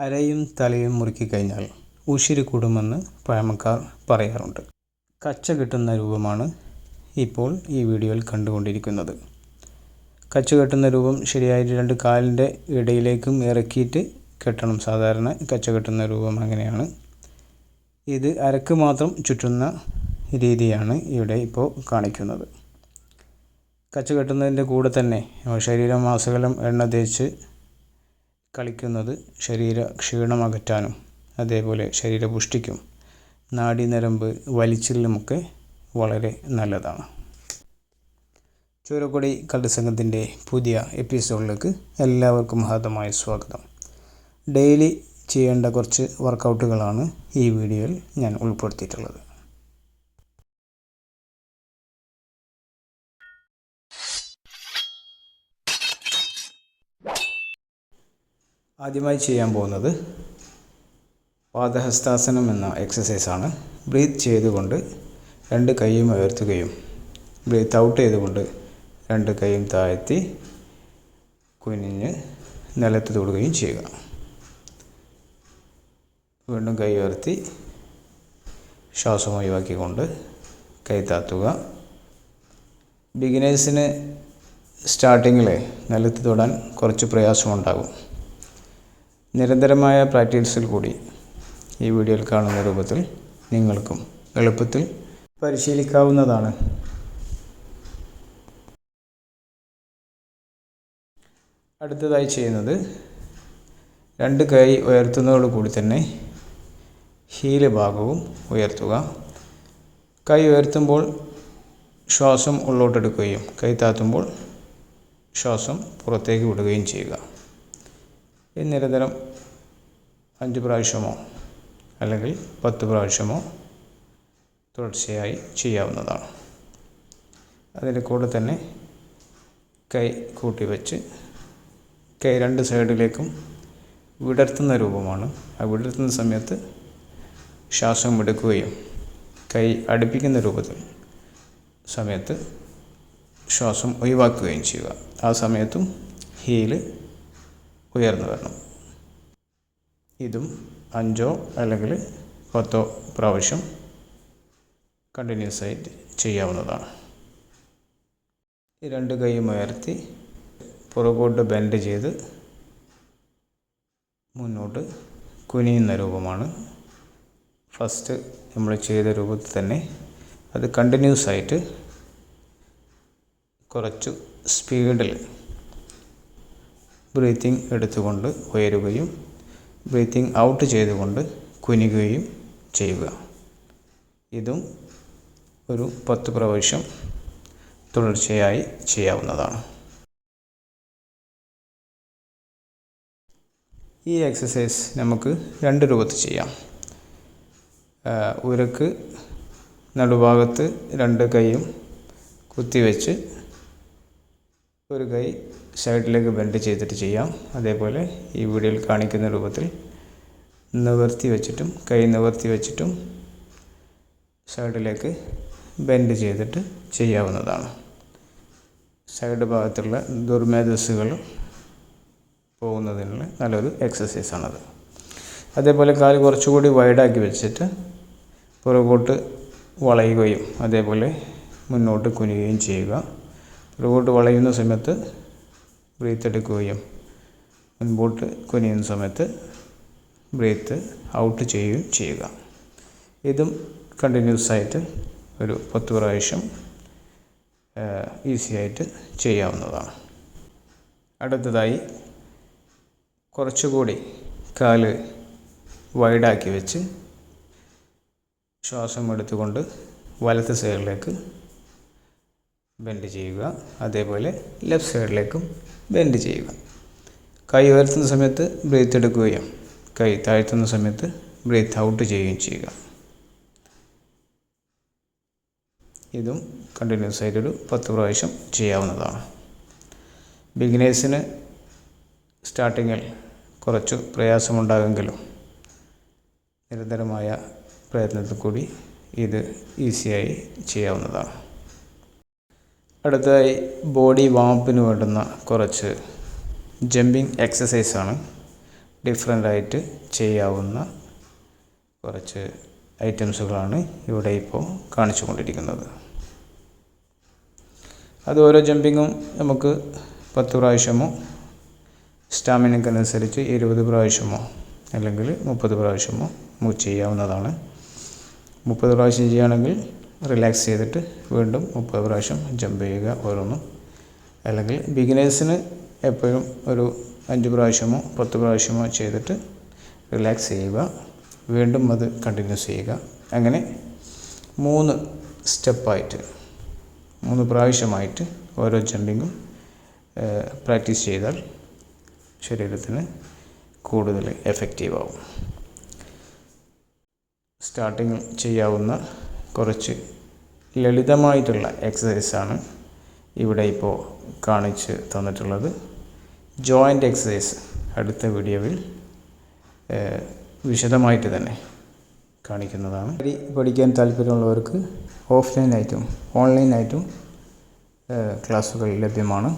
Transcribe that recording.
അരയും തലയും മുറുക്കിക്കഴിഞ്ഞാൽ ഉശിരി കൂടുമെന്ന് പഴമക്കാർ പറയാറുണ്ട്. കച്ച കെട്ടുന്ന രൂപമാണ് ഇപ്പോൾ ഈ വീഡിയോയിൽ കണ്ടുകൊണ്ടിരിക്കുന്നത്. കച്ച കെട്ടുന്ന രൂപം ശരിയായിട്ട് രണ്ട് കാലിന്റെ ഇടയിലേക്കും ഇറക്കിയിട്ട് കെട്ടണം. സാധാരണ കച്ച കെട്ടുന്ന രൂപം അങ്ങനെയാണ്. ഇത് അരക്ക് മാത്രം ചുറ്റുന്ന രീതിയാണ് ഇവിടെ ഇപ്പോൾ കാണിക്കുന്നത്. കച്ച കെട്ടുന്നതിന്റെ കൂടെ തന്നെ ശരീരം മാസകലം എണ്ണ തേച്ച് കളിക്കുന്നത് ശരീര ക്ഷീണം അകറ്റാനും അതേപോലെ ശരീരപുഷ്ടിക്കും നാഡീനരമ്പ് വലിച്ചിലിനുമൊക്കെ വളരെ നല്ലതാണ്. ചൂരക്കൊടി കളിസംഘത്തിന്റെ പുതിയ എപ്പിസോഡിലേക്ക് എല്ലാവർക്കും ഹാർദമായ സ്വാഗതം. ഡെയിലി ചെയ്യേണ്ട കുറച്ച് വർക്കൗട്ടുകളാണ് ഈ വീഡിയോയിൽ ഞാൻ ഉൾപ്പെടുത്തിയിട്ടുള്ളത്. ആദ്യമായി ചെയ്യാൻ പോകുന്നത് പാദഹസ്താസനം എന്ന എക്സസൈസാണ് ബ്രീത്ത് ചെയ്തുകൊണ്ട് രണ്ട് കൈയും ഉയർത്തുകയും ബ്രീത്ത് ഔട്ട് ചെയ്തുകൊണ്ട് രണ്ട് കൈയും താഴ്ത്തി കുനിഞ്ഞ് നിലത്ത് തൊടുകയും ചെയ്യുക. വീണ്ടും കൈ ഉയർത്തി ശ്വാസം ഒഴിവാക്കിക്കൊണ്ട് കൈ താത്തുക. ബിഗിനേഴ്സിന് സ്റ്റാർട്ടിങ്ങിൽ നിലത്ത് തൊടാൻ കുറച്ച് പ്രയാസമുണ്ടാകും. നിരന്തരമായ പ്രാക്ടീസിൽ കൂടി ഈ വീഡിയോയിൽ കാണുന്ന രൂപത്തിൽ നിങ്ങൾക്കും എളുപ്പത്തിൽ പരിശീലിക്കാവുന്നതാണ്. അടുത്തതായി ചെയ്യുന്നത് രണ്ട് കൈ ഉയർത്തുന്നതോടുകൂടി തന്നെ ഹീൽ ഭാഗവും ഉയർത്തുക. കൈ ഉയർത്തുമ്പോൾ ശ്വാസം ഉള്ളോട്ടെടുക്കുകയും കൈ താത്തുമ്പോൾ ശ്വാസം പുറത്തേക്ക് വിടുകയും ചെയ്യുക. നിരന്തരം അഞ്ച് പ്രാവശ്യമോ അല്ലെങ്കിൽ പത്ത് പ്രാവശ്യമോ തുടർച്ചയായി ചെയ്യാവുന്നതാണ്. അതിന്റെ കൂടെ തന്നെ കൈ കൂട്ടി വെച്ച് കൈ രണ്ട് സൈഡിലേക്കും വിടർത്തുന്ന രൂപമാണ്. ആ വിടർത്തുന്ന സമയത്ത് ശ്വാസം എടുക്കുകയും കൈ അടുപ്പിക്കുന്ന രൂപത്തിൽ സമയത്ത് ശ്വാസം ഒഴിവാക്കുകയും ചെയ്യുക. ആ സമയത്തും ഹീൽ ഉയർന്നു വരണം. ഇതും അഞ്ചോ അല്ലെങ്കിൽ പത്തോ പ്രാവശ്യം കണ്ടിന്യൂസ് ആയിട്ട് ചെയ്യാവുന്നതാണ്. രണ്ട് കൈയും ഉയർത്തി പുറകോട്ട് ബെൻഡ് ചെയ്ത് മുന്നോട്ട് കുനിയുന്ന രൂപമാണ്. ഫസ്റ്റ് നമ്മൾ ചെയ്ത രൂപത്തിൽ തന്നെ അത് കണ്ടിന്യൂസ് ആയിട്ട് കുറച്ച് സ്പീഡിൽ ബ്രീത്തിങ് എടുത്തുകൊണ്ട് ഉയരുകയും ബ്രീത്തിങ് ഔട്ട് ചെയ്തുകൊണ്ട് കുനിക്കുകയും ചെയ്യുക. ഇതും ഒരു പത്ത് പ്രാവശ്യം തുടർച്ചയായി ചെയ്യാവുന്നതാണ്. ഈ എക്സസൈസ് നമുക്ക് രണ്ട് രൂപത്തിൽ ചെയ്യാം. ഉരക്ക് നടുഭാഗത്ത് രണ്ട് കൈയും കുത്തിവെച്ച് ഒരു കൈ സൈഡിലേക്ക് ബെൻഡ് ചെയ്തിട്ട് ചെയ്യാം. അതേപോലെ ഈ വീഡിയോയിൽ കാണിക്കുന്ന രൂപത്തിൽ നിവർത്തി വെച്ചിട്ടും കൈ നിവർത്തി വെച്ചിട്ടും സൈഡിലേക്ക് ബെൻഡ് ചെയ്തിട്ട് ചെയ്യാവുന്നതാണ്. സൈഡ് ഭാഗത്തുള്ള ദുർമേധസ്സുകൾ പോകുന്നതിനുള്ള നല്ലൊരു എക്സസൈസാണത്. അതേപോലെ കാൽ കുറച്ചുകൂടി വൈഡാക്കി വെച്ചിട്ട് പുറകോട്ട് വളയുകയും അതേപോലെ മുന്നോട്ട് കുനിയുകയും ചെയ്യുക. പുറകോട്ട് വളയുന്ന സമയത്ത് ബ്രീത്ത് എടുക്കുകയും മുൻപോട്ട് കുനിയുന്ന സമയത്ത് ബ്രീത്ത് ഔട്ട് ചെയ്യുകയും ചെയ്യുക. ഇതും കണ്ടിന്യൂസ് ആയിട്ട് ഒരു പത്ത് പ്രാവശ്യം ഈസി ആയിട്ട് ചെയ്യാവുന്നതാണ്. അടുത്തതായി കുറച്ചുകൂടി കാൽ വൈഡാക്കി വെച്ച് ശ്വാസം എടുത്തുകൊണ്ട് വലത്ത് സൈഡിലേക്ക് ബെൻഡ് ചെയ്യുക. അതേപോലെ ലെഫ്റ്റ് സൈഡിലേക്കും ബെൻഡ് ചെയ്യുക. കൈ ഉയർത്തുന്ന സമയത്ത് ബ്രീത്ത് എടുക്കുകയും കൈ താഴ്ത്തുന്ന സമയത്ത് ബ്രീത്ത് ഔട്ട് ചെയ്യുകയും ചെയ്യുക. ഇതും കണ്ടിന്യൂസ് ആയിട്ടൊരു പത്ത് പ്രാവശ്യം ചെയ്യാവുന്നതാണ്. ബിഗിനേഴ്സിന് സ്റ്റാർട്ടിങ്ങിൽ കുറച്ച് പ്രയാസമുണ്ടാകുമെങ്കിലും നിരന്തരമായ പ്രയത്നത്തിൽ കൂടി ഇത് ഈസിയായി ചെയ്യാവുന്നതാണ്. അടുത്തതായി ബോഡി വാമപ്പിന് വേണ്ടുന്ന കുറച്ച് ജമ്പിങ് എക്സസൈസാണ് ഡിഫറെന്റായിട്ട് ചെയ്യാവുന്ന കുറച്ച് ഐറ്റംസുകളാണ് ഇവിടെ ഇപ്പോൾ കാണിച്ചു കൊണ്ടിരിക്കുന്നത് അത് ഓരോ ജമ്പിങ്ങും നമുക്ക് പത്ത് പ്രാവശ്യമോ സ്റ്റാമിനക്കനുസരിച്ച് ഇരുപത് പ്രാവശ്യമോ അല്ലെങ്കിൽ മുപ്പത് പ്രാവശ്യമോ ചെയ്യാവുന്നതാണ്. മുപ്പത് പ്രാവശ്യം ചെയ്യുകയാണെങ്കിൽ റിലാക്സ് ചെയ്തിട്ട് വീണ്ടും മുപ്പത് പ്രാവശ്യം ജമ്പ് ചെയ്യുക ഓരോന്നും. അല്ലെങ്കിൽ ബിഗിനേഴ്സിന് എപ്പോഴും ഒരു അഞ്ച് പ്രാവശ്യമോ പത്ത് പ്രാവശ്യമോ ചെയ്തിട്ട് റിലാക്സ് ചെയ്യുക. വീണ്ടും അത് കണ്ടിന്യൂസ് ചെയ്യുക. അങ്ങനെ മൂന്ന് സ്റ്റെപ്പായിട്ട് മൂന്ന് പ്രാവശ്യമായിട്ട് ഓരോ ജമ്പിങ്ങും പ്രാക്ടീസ് ചെയ്താൽ ശരീരത്തിന് കൂടുതൽ എഫക്റ്റീവ് ആവും. സ്റ്റാർട്ടിങ് ചെയ്യാവുന്ന കുറച്ച് ലളിതമായിട്ടുള്ള എക്സസൈസാണ് ഇവിടെ ഇപ്പോൾ കാണിച്ച് തന്നിട്ടുള്ളത്. ജോയിന്റ് എക്സസൈസ് അടുത്ത വീഡിയോയിൽ വിശദമായിട്ട് തന്നെ കാണിക്കുന്നതാണ്. പഠിക്കാൻ താല്പര്യമുള്ളവർക്ക് ഓഫ്ലൈനായിട്ടും ഓൺലൈനായിട്ടും ക്ലാസ്സുകൾ ലഭ്യമാണ്.